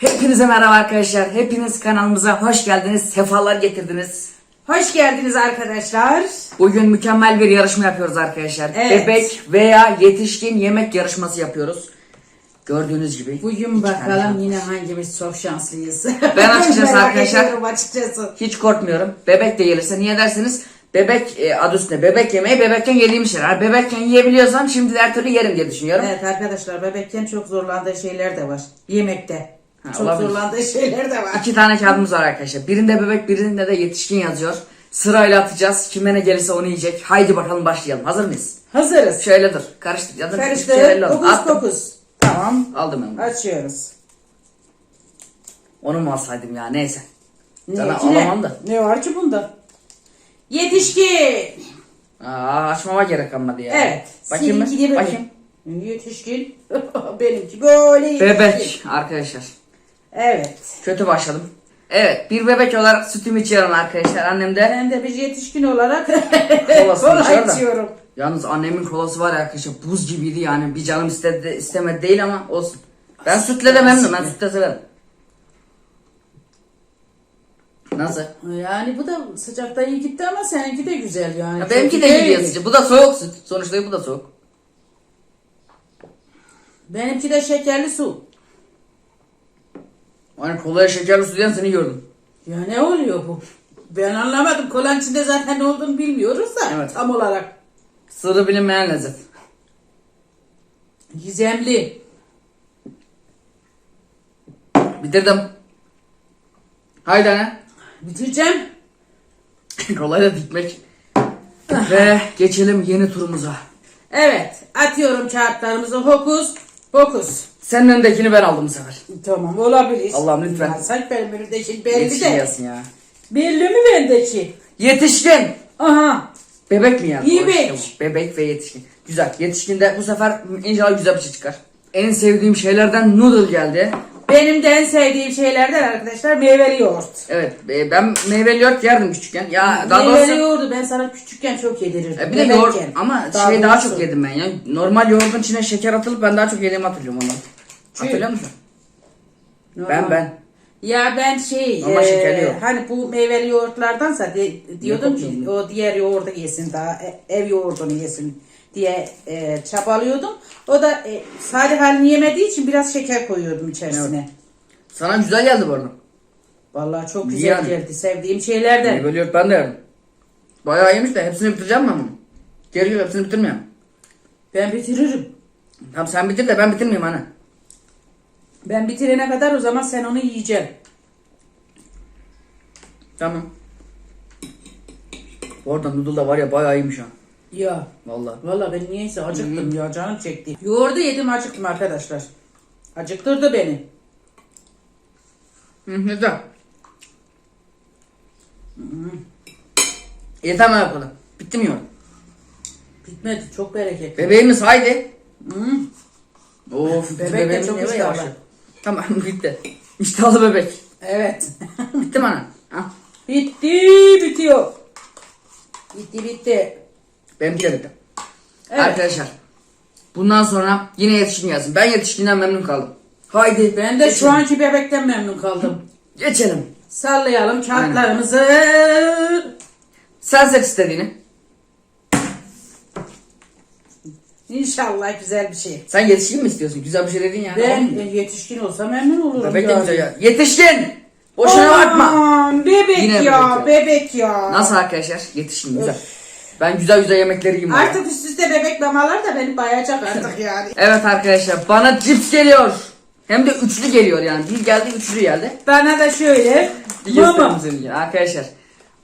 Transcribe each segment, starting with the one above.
Hepinize merhaba arkadaşlar. Hepiniz kanalımıza hoş geldiniz. Sefalar getirdiniz. Hoş geldiniz arkadaşlar. Bugün mükemmel bir yarışma yapıyoruz arkadaşlar. Evet. Bebek veya yetişkin yemek yarışması yapıyoruz. Gördüğünüz gibi. Bugün iki tane bakalım yine hangimiz çok şanslıyız. Ben açıkçası Merak arkadaşlar- ediyorum açıkçası. Hiç korkmuyorum. Bebek de gelirse niye dersiniz? Bebek e, adı üstünde bebek yemeği bebekken yediğim şeyler. Bebekken yiyebiliyorsam şimdi de her türlü yerim diye düşünüyorum. Evet arkadaşlar bebekken çok zorlandığı şeyler de var. Yemekte. Ha, çok olabilir. zorlandığı şeyler de var. İki tane kağıdımız var arkadaşlar. Birinde bebek birinde de yetişkin yazıyor. Sırayla atacağız. Kime ne gelirse onu yiyecek. Haydi bakalım başlayalım. Hazır mıyız? Hazırız. Şöyle dur. Karıştır. Karıştır. Dokuz dokuz. Tamam. Aldım ben bunu. Açıyoruz. Onu mu alsaydım ya neyse. Ne, Sana alamam da. Ne var ki bunda? Yetişkin. Aa, açmama gerek kalmadı ya. Evet. Bakayım mı? Bakayım. Yetişkin. Benimki böyle yetişkin. Bebek arkadaşlar. Evet. Kötü başladım. Evet bir bebek olarak sütümü içiyorum arkadaşlar. Annem de Ben de bir yetişkin olarak Kolasını kola içiyor da. içiyorum. Yalnız annemin kolası var ya arkadaşlar buz gibiydi yani. Bir canım istedi, istemedi değil ama olsun. Ben sütle de memnunum. Ben sütle severim. Nasıl? Yani bu da sıcakta iyi gitti ama seninki de güzel yani. Ya benimki iyi de değil. gidiyor sıcak. Bu da soğuk süt. Sonuçta bu da soğuk. Benimki de şekerli su. Hani kolaya şekerli su diyen seni gördüm. Ya ne oluyor bu? Ben anlamadım. Kolanın içinde zaten ne olduğunu bilmiyoruz da Evet. tam olarak. Sırrı bilinmeyen lezzet. Gizemli. Bitirdim. Haydi anne. Bitireceğim. Kolayla dikmek. Ve geçelim yeni turumuza. Evet. Atıyorum kağıtlarımızı hokus pokus. Senin önündekini ben aldım bu sefer. Tamam olabilir. Allah'ım lütfen. Ya, sanki benim önümdeki belli Yetişkin de. yazsın ya. Belli mi bendeki? Yetişkin. Aha. Bebek mi ya? Bebek. Bebek ve yetişkin. Güzel. Yetişkin de bu sefer inşallah güzel bir şey çıkar. En sevdiğim şeylerden noodle geldi. Benim de en sevdiğim şeylerden arkadaşlar meyveli yoğurt. Evet e, ben meyveli yoğurt yerdim küçükken. Ya daha meyveli doğrusu yoğurdu ben sana küçükken çok yedirirdim. e, bir de yoğurt ama şey daha çok yedim ben ya. Normal yoğurdun içine şeker atılıp ben daha çok yediğimi hatırlıyorum onu. Hatırlıyor musun? Ben Normal. ben. Ya ben şey e, yoğurt. hani bu meyveli yoğurtlardansa de- diyordum Yok, ki o diğer yoğurdu yesin daha e, ev yoğurdunu yesin diye e, çabalıyordum. O da e, sade halini yemediği için biraz şeker koyuyordum içerisine. Sana güzel geldi bu arada. Vallahi çok güzel Yani. geldi. Sevdiğim şeylerden. Meyveli yoğurt ben de yerdim. Bayağı yemiş de hepsini bitireceğim ben bunu. Geri hepsini bitirmiyorum. Ben bitiririm. Tamam sen bitir de ben bitirmeyeyim hani. Ben bitirene kadar o zaman sen onu yiyeceksin. Tamam. Bu arada noodle da var ya bayağı iyiymiş ha. Ya Vallahi. Valla ben niyeyse acıktım ya canım çekti. Yoğurdu yedim acıktım arkadaşlar. Acıktırdı beni. Hı, güzel. Yeter mi yapalım? Bitti mi yoğurt? Bitmedi çok bereketli. Bebeğimiz haydi. Hmm. Of Bebek de çok iştahlı. Tamam bitti. İştahlı bebek. Evet. Bitti mi ana? Ha. bitti bitiyor. Bitti bitti. Benimki de bitti. Evet. Arkadaşlar. Bundan sonra yine yetişkin gelsin. Ben yetişkinden memnun kaldım. Haydi. Ben de şu geçelim. anki bebekten memnun kaldım. Geçelim. Sallayalım kağıtlarımızı. Sen seç istediğini. İnşallah güzel bir şey. Sen yetişkin mi istiyorsun? Güzel bir şey dedin ya. Ben yetişkin olsa memnun olurum. Bebek de yani. güzel ya. Yetişkin! Boşuna bakma. Aman, Bebek Yine ya, bebek bebek ya. Nasıl arkadaşlar? Yetişkin güzel. Ben güzel güzel yemekleri yiyeyim. Artık üst üste bebek mamalar da beni bayacak artık yani. Evet arkadaşlar bana cips geliyor. Hem de üçlü geliyor yani. Bir geldi üçlü geldi. Bana da şöyle Bir mama. Arkadaşlar.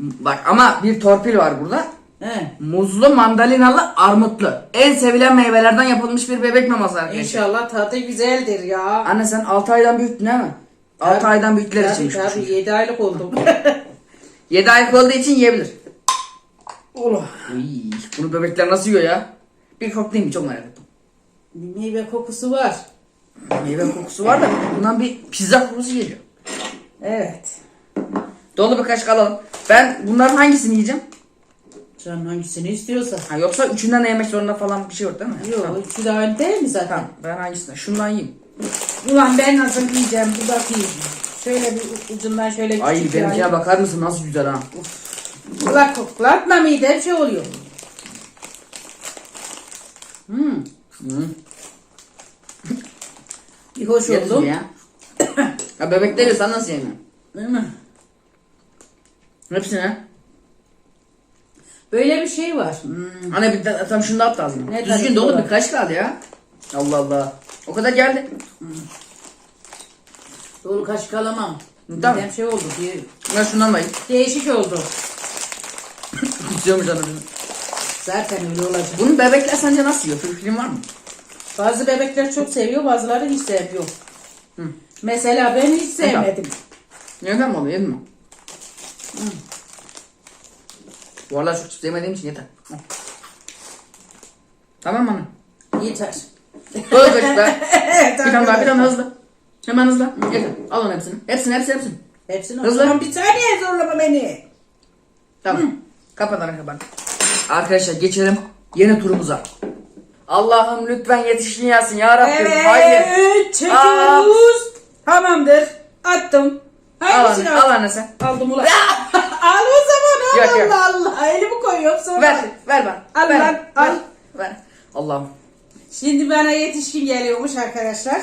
Bak ama bir torpil var burada. He. Muzlu, mandalinalı, armutlu. En sevilen meyvelerden yapılmış bir bebek maması arkadaşlar. İnşallah tadı güzeldir ya. Anne sen 6 aydan büyüktün değil mi? 6 aydan büyükler Tabii içinmiş. tabii 7 aylık oldum. 7 aylık olduğu için yiyebilir. Ola. Uy, bunu bebekler nasıl yiyor ya? Bir koklayayım mı? Çok merak ettim. Bir meyve kokusu var. Meyve kokusu var da bundan bir pizza kokusu geliyor. Evet. Dolu bir kaşık alalım. Ben bunların hangisini yiyeceğim? Canın hangisini istiyorsa. Ha, yoksa üçünden de yemek zorunda falan bir şey yok değil mi? Yok Tamam. üçü de aynı değil mi zaten? Tamam ben hangisini? Şundan yiyeyim. Ulan ben nasıl yiyeceğim dur bakayım. Şöyle bir ucundan şöyle küçük Ay benimkine bakar mısın nasıl güzel ha. Kulak koklatma mide bir şey oluyor. Hmm. Hı. Bir hoş Yedim oldu. ya. ya bebek değil sen nasıl yemiyorsun? Değil mi? Hepsine. Böyle bir şey var. Hmm. Anne bir de, tam şunu da at ağzına. Ne Düzgün dolu var? bir kaç kaldı ya. Allah Allah. O kadar geldi. Dolu kaşık alamam. Tamam. Midem şey oldu. Bir, Ben şundan bayım. değişik oldu. Kusuyormuş anasını. Zaten öyle olacak. Bunu bebekler sence nasıl yiyor? Film var mı? Bazı bebekler çok seviyor, bazıları hiç sevmiyor. Mesela ben hiç sevmedim. Neden mi oluyor? Yedin mi? Bu aralar çok cips yemediğim için yeter. Hı. Tamam mı? Yeter. Kaşıklar. evet, bir tane daha bir tane hızlı. Hemen hızlı. Yeter. Al onu hepsini. Hepsini hepsini hepsini. Hepsini Hızlı. zaman bir saniye zorlama beni. Tamam. Kapat ana kapat. Arkadaşlar geçelim yeni turumuza. Allah'ım lütfen yetişkin yazsın ya Rabbim. Haydi. Evet, çekiyoruz. Tamamdır. Attım. Al Hangisini anne, al anne sen. Aldım ulan. Yok, al yok. Allah Allah. Elimi koyuyorum sonra. Ver, ver bana. Al ver, lan, ver, al. Ver. Allah'ım. Şimdi bana yetişkin geliyormuş arkadaşlar.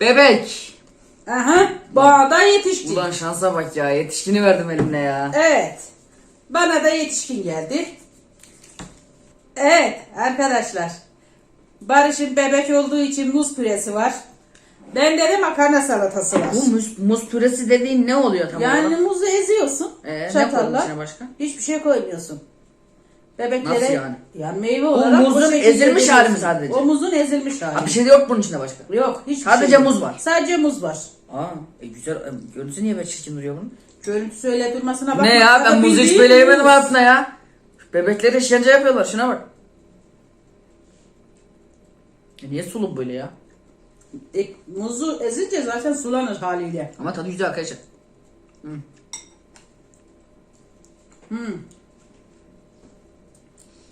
Bebek. Aha. Bana da yetişkin. Ulan şansa bak ya. Yetişkini verdim elimle ya. Evet. Bana da yetişkin geldi. Evet arkadaşlar. Barış'ın bebek olduğu için muz püresi var. Bende de makarna salatası var. Bu muz, muz püresi dediğin ne oluyor tam Yani olarak? muzu eziyorsun. Ee, ne çatalla. içine başka? Hiçbir şey koymuyorsun. Bebeklere Nasıl yani? Ya meyve olarak muzun şekilde ezilmiş hali mi sadece? O muzun ezilmiş hali. Ha, bir şey de yok bunun içinde başka. Yok hiçbir Sadece şey yok. muz var. Sadece muz var. Aa, e, güzel. E, görüntüsü niye böyle çirkin duruyor bunun? Görüntüsü öyle durmasına bakma. Ne ya ben muzu hiç böyle yemedim hayatımda ya. Bebekleri işkence yapıyorlar şuna bak. E niye sulu böyle ya? E, muzu ezince zaten sulanır haliyle. Ama tadı güzel arkadaşlar. Hmm.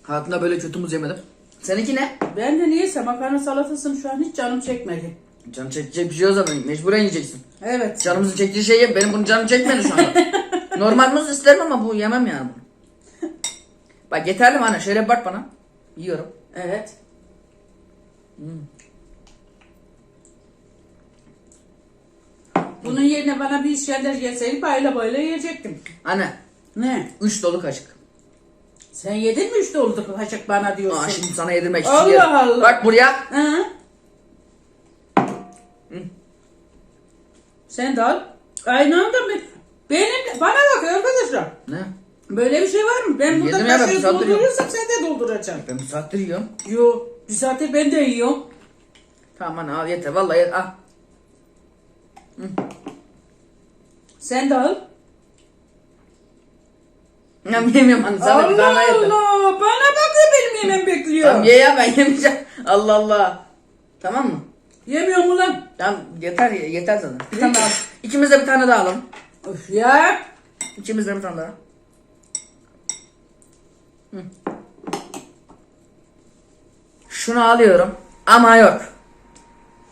Hayatımda böyle kötü muz yemedim. Seninki ne? Ben de niyeyse makarna salatasını şu an hiç canım çekmedi. Canı çekecek bir şey o zaman mecburen yiyeceksin. Evet. Canımızın çektiği şey ye. Benim bunu canım çekmedi şu anda. Normal muz isterim ama bu yemem yani. Bak yeterli anne? Şöyle bak bana. Yiyorum. Evet. Bunun yerine bana bir İskender gelseydi bayla bayla yiyecektim. Anne. Ne? 3 dolu kaşık. Sen yedin mi üç doldu kaşık bana diyorsun? Aa, şimdi sana yedirmek için Allah yerim. Allah. Bak buraya. Hı? Sen de al. Aynı anda mı? Benim, bana bak arkadaşlar. Ne? Böyle bir şey var mı? Ben burada Yedim ya, ben kaşığı bir saattir yiyorum. sen de dolduracaksın. Ben saattir yiyorum. Yo, bir saattir ben de yiyorum. Tamam anne al yeter. Vallahi yeter. Al. Sen de al. Ya yemiyorum anne. Sana bir Allah tane yeter. Allah. Bana bak da benim yemem bekliyor. Tamam ye ya ben yemeyeceğim. Allah Allah. Tamam mı? Yemiyor mu lan? Tamam yeter yeter sana. Bir tane daha. İkimiz de bir tane daha alalım. Öf ya. İkimiz de bir tane daha. Hı. Şunu alıyorum ama yok.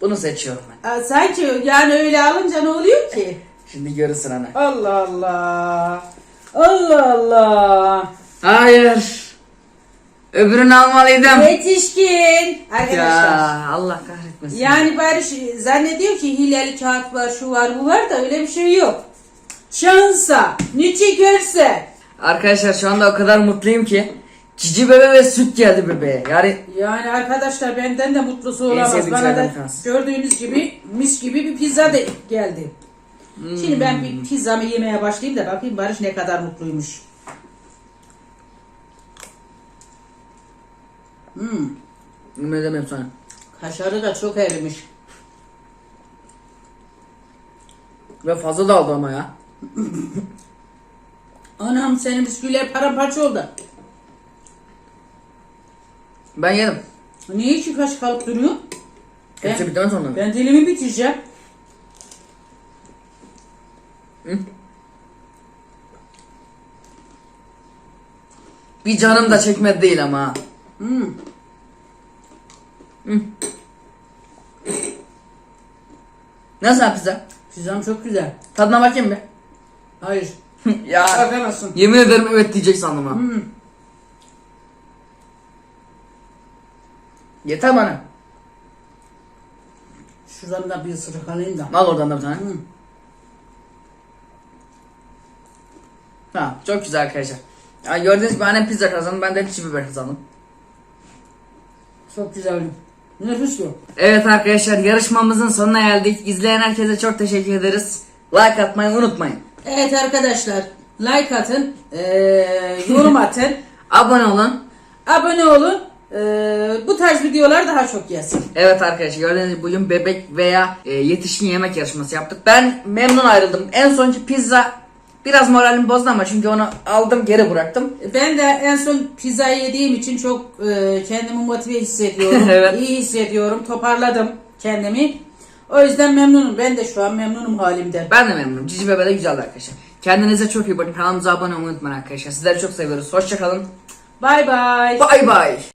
Bunu seçiyorum ben. Aa, Sanki yani öyle alınca ne oluyor ki? Şimdi görürsün anne. Allah Allah. Allah Allah. Hayır. Öbürünü almalıydım. Yetişkin. Arkadaşlar. Ya Allah kahretmesin. Yani Barış zannediyor ki hileli kağıt var, şu var, bu var da öyle bir şey yok. Şansa, ne çekerse. Arkadaşlar şu anda o kadar mutluyum ki cici bebe ve süt geldi bebeğe. Yani Yani arkadaşlar benden de mutlusu olamaz. sevdiğim Bana da şeylerden gördüğünüz gibi mis gibi bir pizza da geldi. Hmm. Şimdi ben bir pizzamı yemeye başlayayım da bakayım Barış ne kadar mutluymuş. Hmm, ne demeyeyim sana. kaşarı da çok erimiş. Ve fazla da aldı ama ya. Anam senin bisküviler paramparça oldu. Ben yedim. Niye iki kaşık alıp duruyor? Hepsi bitmez sonra. Ben dilimi bitireceğim. Bir canım da çekmedi değil ama. ha. Hmm. Nasıl lan pizza? Pizzam çok güzel. Tadına bakayım bir. Hayır. ya Bakamazsın. yemin ederim evet diyecek sandım ha. Hmm. Yeter bana. Şuradan da bir ısırık alayım da. Al oradan da bir tane. Hmm. Ha, çok güzel arkadaşlar. Ya gördüğünüz gibi annem pizza kazandı, ben de çiğ biber kazandım. Çok güzel. Nefis bu. Evet arkadaşlar yarışmamızın sonuna geldik. İzleyen herkese çok teşekkür ederiz. Like atmayı unutmayın. Evet arkadaşlar. Like atın. eee, yorum atın. Abone olun. Abone olun. eee, bu tarz videolar daha çok gelsin. Evet arkadaşlar gördüğünüz gibi bugün bebek veya e, yetişkin yemek yarışması yaptık. Ben memnun ayrıldım. En sonki pizza biraz moralim bozdu ama çünkü onu aldım geri bıraktım. Ben de en son pizzayı yediğim için çok eee, kendimi motive hissediyorum. Evet. İyi hissediyorum. Toparladım kendimi. O yüzden memnunum. Ben de şu an memnunum halimden. Ben de memnunum. Cici bebe de güzeldi arkadaşlar. Kendinize çok iyi bakın. Kanalımıza abone olmayı unutmayın arkadaşlar. Sizleri çok seviyoruz. Hoşçakalın. Bay bay. Bay bay.